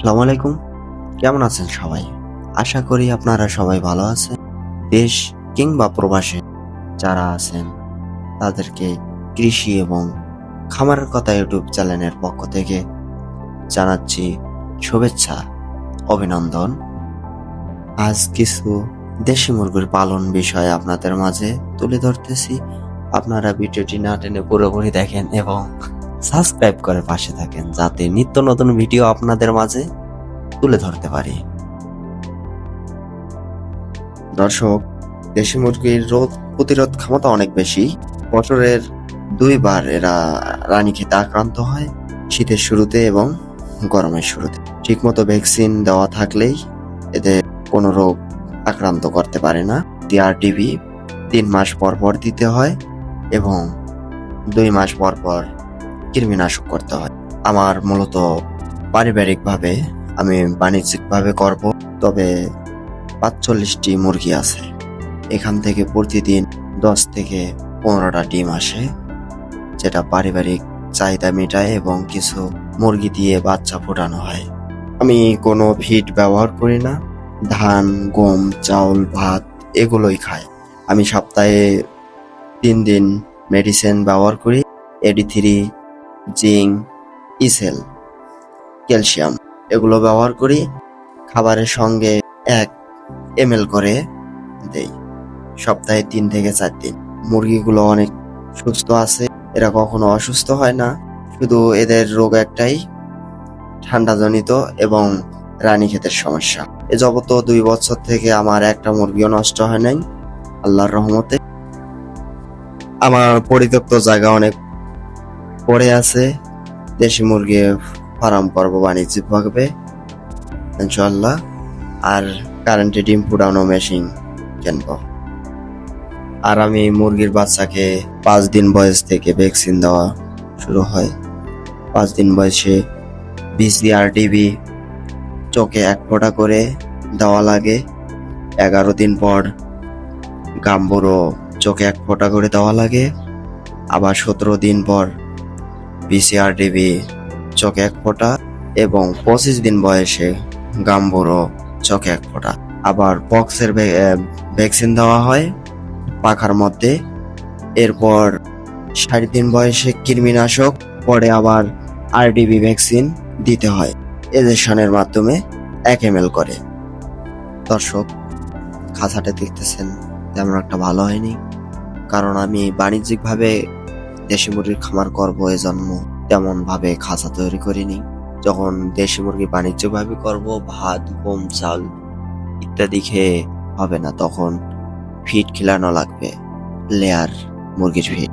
আসসালামু আলাইকুম। কেমন আছেন সবাই? আশা করি আপনারা সবাই ভালো আছেন। দেশ কিংবা প্রবাসে যারা আছেন, তাদেরকে কৃষি এবং খামারের কথা ইউটিউব চ্যানেলের পক্ষ থেকে জানাচ্ছি শুভেচ্ছা, অভিনন্দন। আজ কিছু দেশি মুরগির পালন বিষয়ে আপনাদের মাঝে তুলে ধরতেছি। আপনারা ভিডিওটি না টেনে পুরোপুরি দেখেন এবং সাবস্ক্রাইব করে পাশে থাকেন যাতে নিত্য নতুন ভিডিও আপনাদের মাঝে তুলে ধরতে পারি। দর্শক, দেশি মুরগির রোগ প্রতিরোধ ক্ষমতা অনেক বেশি। বছরের দুইবার এরা রানীক্ষেতে আক্রান্ত হয় শীতের শুরুতে এবং গরমের শুরুতে। ঠিকমতো ভ্যাকসিন দেওয়া থাকলেই এদের কোনো রোগ আক্রান্ত করতে পারে না। টিআরটিভি তিন মাস পর পর দিতে হয় এবং দুই মাস পর পর কৃমিনাশক করতে হয়। আমার মূলত পারিবারিকভাবে আমি বাণিজ্যিকভাবে করব, তবে পাঁচচল্লিশটি মুরগি আছে। এখান থেকে প্রতিদিন দশ থেকে পনেরোটা ডিম আসে, যেটা পারিবারিক চাহিদা মেটায় এবং কিছু মুরগি দিয়ে বাচ্চা ফোটানো হয়। আমি কোনো ফিড ব্যবহার করি না, ধান, গম, চাউল, ভাত এগুলোই খাই। আমি সপ্তাহে তিন দিন মেডিসিন ব্যবহার করি, এডি থ্রি জিঙ্ক, ইসেল, ক্যালসিয়াম এগুলো ব্যবহার করি, খাবারের সঙ্গে এক এম করে দেই। সপ্তাহে তিন থেকে চার দিন। মুরগিগুলো অনেক সুস্থ আছে, এরা কখনো অসুস্থ হয় না। শুধু এদের রোগ একটাই, ঠান্ডাজনিত এবং রানীক্ষেতের সমস্যা। এ যাবত দুই বছর থেকে আমার একটা মুরগিও নষ্ট হয় নাই, আল্লাহর রহমতে। আমার পরিত্যক্ত জায়গা অনেক পড়ে আছে। দেশি মুরগি ফার্ম করব বাণিজ্যিক ভাবে ইনশাল্লাহ আর কারেন্টে ডিম ফুটানো মেশিন কিনবো। আর আমি মুরগির বাচ্চাকে পাঁচ দিন বয়স থেকে ভ্যাকসিন দেওয়া শুরু হয়। পাঁচ দিন বয়সে বিসিআর টিবি চোখে এক ফোঁটা করে দেওয়া লাগে। এগারো দিন পর গাম্বুরো চোখে এক ফোঁটা করে দেওয়া লাগে। আবার সতেরো দিন পর বিসিআর টিবি চোখে এক ফোঁটা এবং পঁচিশ দিন বয়সে গাম্বুরো চোখে এক ফোঁটা। আবার পক্সের ভ্যাকসিন দেওয়া হয় পাখার মধ্যে। এরপর সাড়ে তিন বয়সে কৃমিনাশক, পরে আবার আরডিবি ভ্যাকসিন দিতে হয়। এজেকশনের মাধ্যমে এক এম করে। দর্শক, খাঁচাটা দেখতেছেন, তেমন একটা ভালো হয়নি। কারণ আমি বাণিজ্যিকভাবে দেশি মুরগির খামার করব এজন্য তেমন ভাবে খাঁচা তৈরি করিনি। যখন দেশি মুরগি বাণিজ্যভাবে করব, ভাত, গম, চাল ইত্যাদি খেয়ে হবে না, তখন ফিট খিলানো লাগবে। লেয়ার মুরগির ফিট